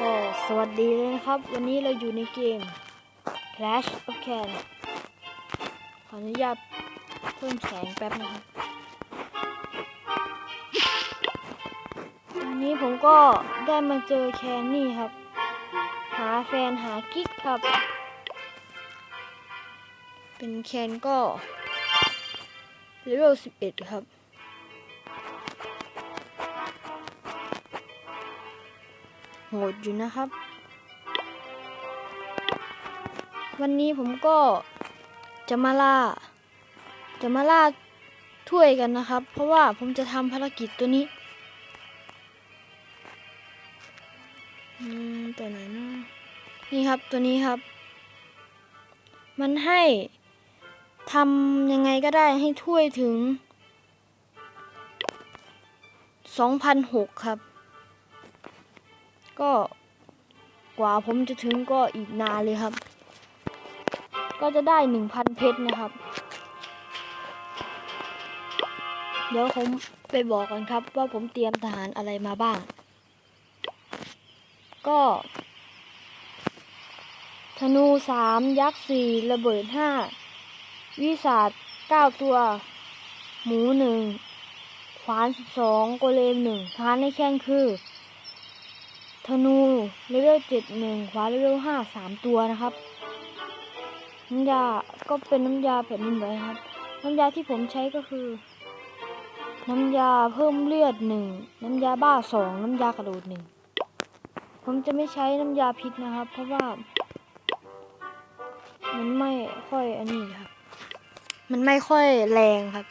ก็สวัสดีเลยนะครับ วันนี้เราอยู่ในเกม Clash of Clans ขออนุญาตเพิ่มแสงแป๊บนะครับวันนี้ผมก็ได้มาเจอแคนนี่ครับ หาแฟนหากิ๊กครับ เป็นแคนก็เลเวล11 ครับ โหดอยู่นะครับ วันนี้ผมก็จะมาล่า จะมาล่าถ้วยกันนะครับ เพราะว่าผมจะทำภารกิจตัวนี้ตัวไหนนะนี่ครับตัวนี้ครับ มันให้ทำยังไงก็ได้ให้ถ้วยถึง 2,006 ครับ ก็กว่าผมจะถึงก็อีกนานเลยครับ ก็จะได้หนึ่งพันเพชรนะครับ เดี๋ยวผมไปบอกกันครับ ว่าผมเตรียมทหารอะไรมาบ้าง ก็ธนูสามยักษ์สี่ระเบิดห้าวิสาดเก้าตัว หมูหนึ่งขวานสิบสองโกเลมหนึ่งทารในแข่งคือ ธนูเลเวลเจ็ดหนึ่งขวาเลเวลห้าสามตัวนะครับน้ำยาก็เป็นน้ำยาแผ่นดินไหวครับ น้ำยาที่ผมใช้ก็คือ น้ำยาเพิ่มเลือดหนึ่งน้ำยาบ้าสองน้ำยากระโดดหนึ่งผมจะไม่ใช้น้ำยาพิษนะครับ เพราะว่า มันไม่ค่อยอันนี้ครับ มันไม่ค่อยแรงครับ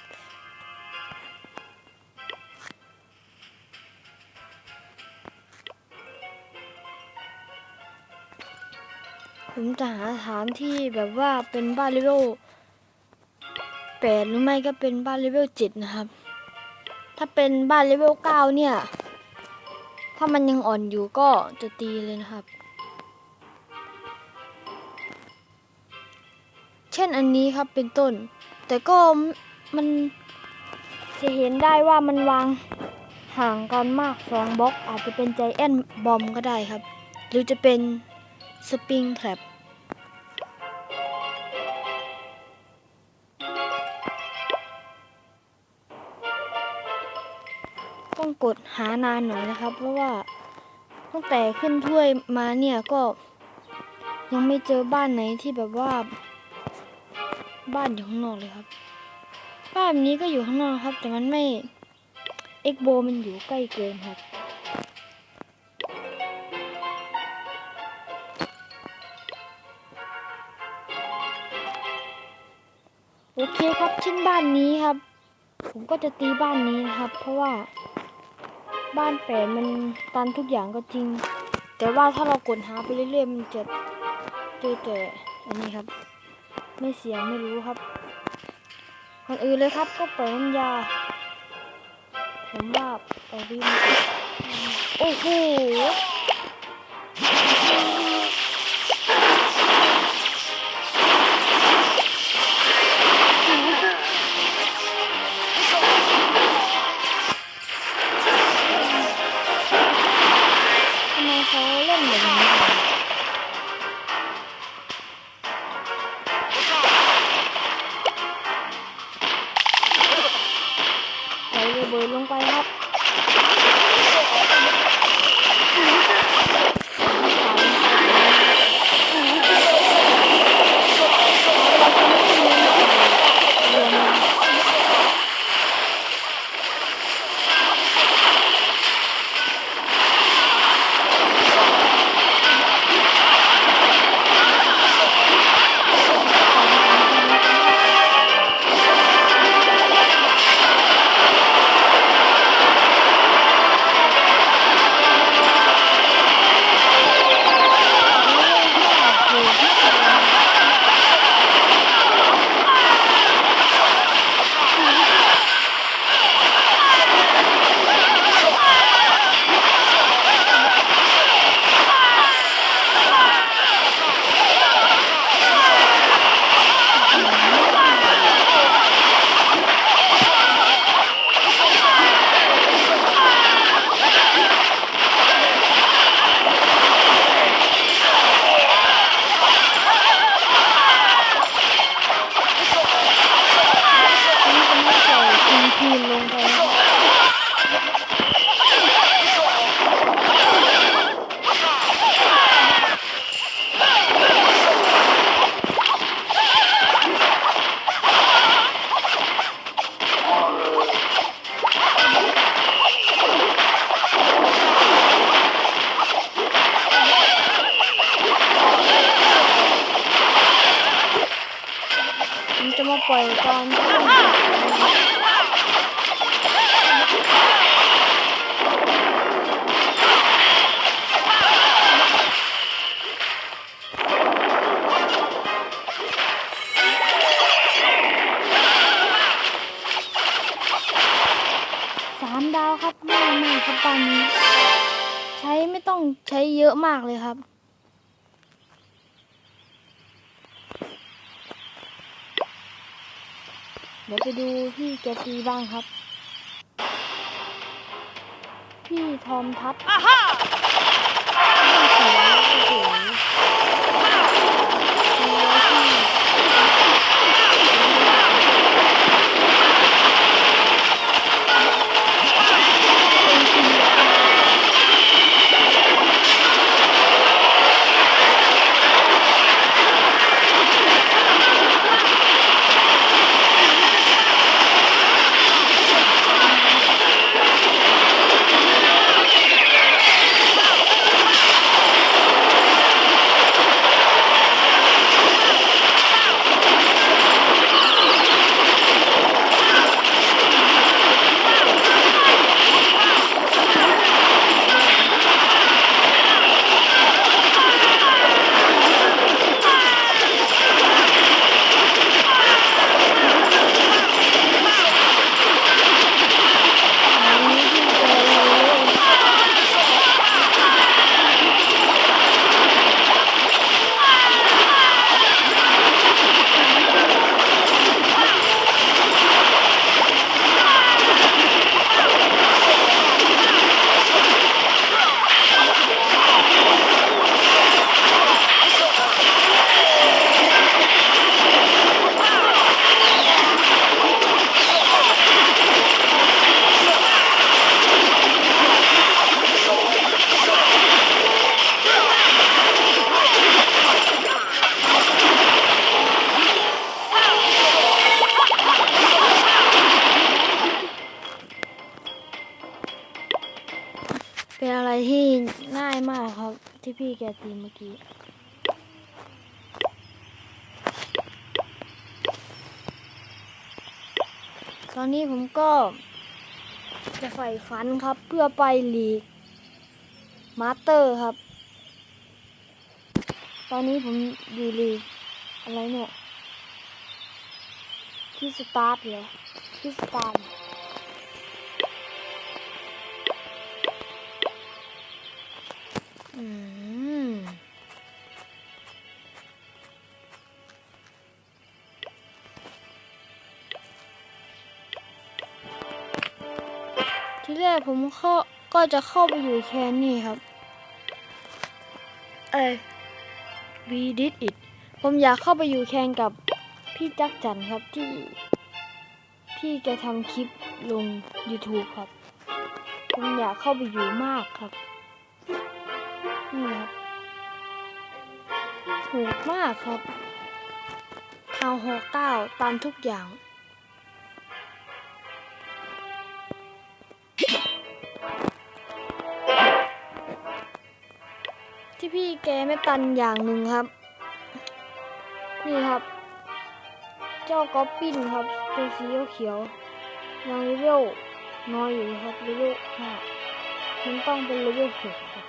จะหาสถานที่แบบว่าเป็นบ้านเลเวลแปดหรือไม่ก็เป็นบ้านเลเวลเจ็ดนะครับ ถ้าเป็นบ้านเลเวลเก้าเนี่ย ถ้ามันยังอ่อนอยู่ก็จะตีเลยนะครับ เช่นอันนี้ครับเป็นต้น แต่ก็มันจะเห็นได้ว่ามันวางห่างกันมากสองบล็อกอาจจะเป็นใจแอนบอมก็ได้ครับ หรือจะเป็นสปริงแทรป กดหานานหน่อยนะครับ เพราะว่าตั้งแต่ขึ้นถ้วยมาเนี่ยก็ยังไม่เจอบ้านไหนที่แบบว่า บ้านอยู่ข้างนอกเลยครับ บ้านนี้ก็อยู่ข้างนอกครับ แต่มันไม่เอ็กโบมันอยู่ใกล้เกินครับโอเคครับเช่นบ้านนี้ครับ ผมก็จะตีบ้านนี้นะครับ เพราะว่า บ้านแฝดมันตันทุกอย่างก็จริง แต่ว่าถ้าเรากดหาไปเรื่อยๆมันจะเจอแต่อันนี้ครับ ไม่เสียงไม่รู้ครับคนอื่นเลยครับก็เปิดน้ำยา ผมว่าเอาวิ่งโอ้โห เขาเล่นแบบนี้ ผมจะมาปล่อยตอนสามดาวครับไม่ไม่ครับตอนนี้ ใช้ไม่ต้องใช้เยอะมากเลยครับ ดี๋ยวไปดูพี่แกตีบ้างครับ พี่ทอมทัศน์อ้าวเสียโอ้โหดูแล้วพี่อันนี้พี่แกเลยเป็นอะไรที่ง่ายมากครับ ที่พี่แกตีเมื่อกี้ตอนนี้ผมก็จะใฝ่ฝันครับเพื่อไปลีกมาสเตอร์ครับ ตอนนี้ผมอยู่ลีกอะไรเนี่ยที่สตาร์ทเหรอที่สตาร์ท ที่แรกผมเข้าก็จะเข้าไปอยู่แค่นี้ครับ เอ้ย we did it ผมอยากเข้าไปอยู่แคนกับพี่จักจันครับที่ พี่แกทำคลิปลง YouTube ครับ ผมอยากเข้าไปอยู่มากครับ นี่ครับถูกมากครับข่าวหกเก้าตามทุกอย่าง แกไม่ตันอย่างหนึ่งครับ นี่ครับ เจ้าก๊อปปิ้นครับตัวสีเขียวยังเลเวลน้อยอยู่ครับเลเวลห้ามันต้องเป็นเลเวลหกครับ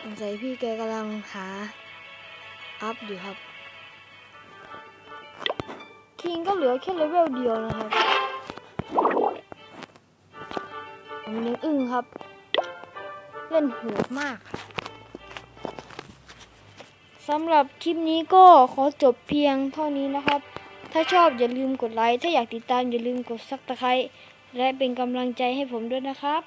สงสัยพี่แกกำลังหาอัพอยู่ครับคิงก็เหลือแค่เลเวลเดียวนะครับผมยังอึ้งครับ เล่นโหดมากครับ สำหรับคลิปนี้ก็ขอจบเพียงเท่านี้นะครับ ถ้าชอบอย่าลืมกดไลค์ ถ้าอยากติดตามอย่าลืมกดซับสไคร้และเป็นกำลังใจให้ผมด้วยนะครับ